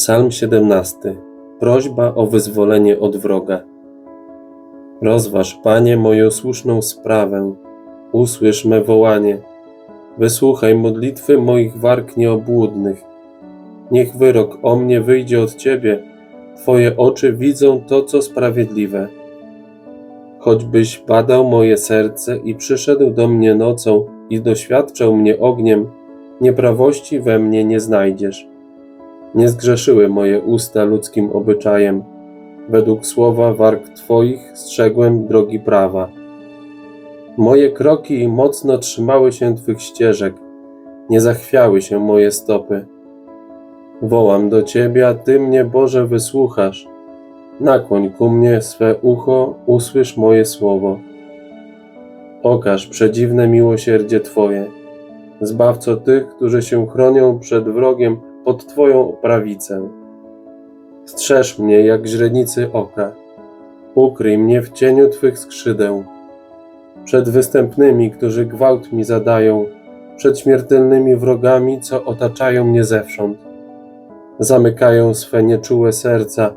Psalm 17. Prośba o wyzwolenie od wroga. Rozważ, Panie, moją słuszną sprawę. Usłysz me wołanie. Wysłuchaj modlitwy moich warg nieobłudnych. Niech wyrok o mnie wyjdzie od Ciebie. Twoje oczy widzą to, co sprawiedliwe. Choćbyś badał moje serce i przyszedł do mnie nocą i doświadczał mnie ogniem, nieprawości we mnie nie znajdziesz. Nie zgrzeszyły moje usta ludzkim obyczajem. Według słowa warg Twoich strzegłem drogi prawa. Moje kroki mocno trzymały się Twych ścieżek, nie zachwiały się moje stopy. Wołam do Ciebie, a Ty mnie, Boże, wysłuchasz. Nakłoń ku mnie swe ucho, usłysz moje słowo. Okaż przedziwne miłosierdzie Twoje. Zbawco tych, którzy się chronią przed wrogiem pod Twoją prawicę. Strzeż mnie jak źrenicy oka. Ukryj mnie w cieniu Twych skrzydeł. Przed występnymi, którzy gwałt mi zadają, przed śmiertelnymi wrogami, co otaczają mnie zewsząd. Zamykają swe nieczułe serca,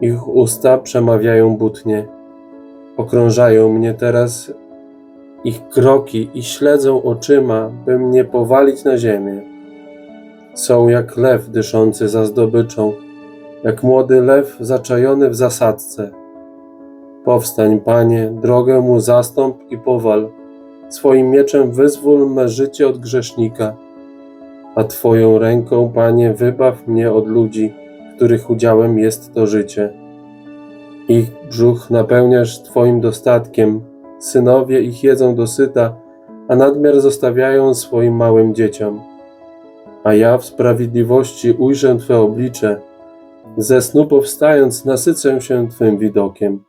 ich usta przemawiają butnie. Okrążają mnie teraz ich kroki i śledzą oczyma, by mnie powalić na ziemię. Są jak lew dyszący za zdobyczą, jak młody lew zaczajony w zasadce. Powstań, Panie, drogę mu zastąp i powal. Swoim mieczem wyzwól me życie od grzesznika, a Twoją ręką, Panie, wybaw mnie od ludzi, których udziałem jest to życie. Ich brzuch napełniasz Twoim dostatkiem, synowie ich jedzą dosyta, a nadmiar zostawiają swoim małym dzieciom. A ja w sprawiedliwości ujrzę Twe oblicze, ze snu powstając nasycę się Twym widokiem.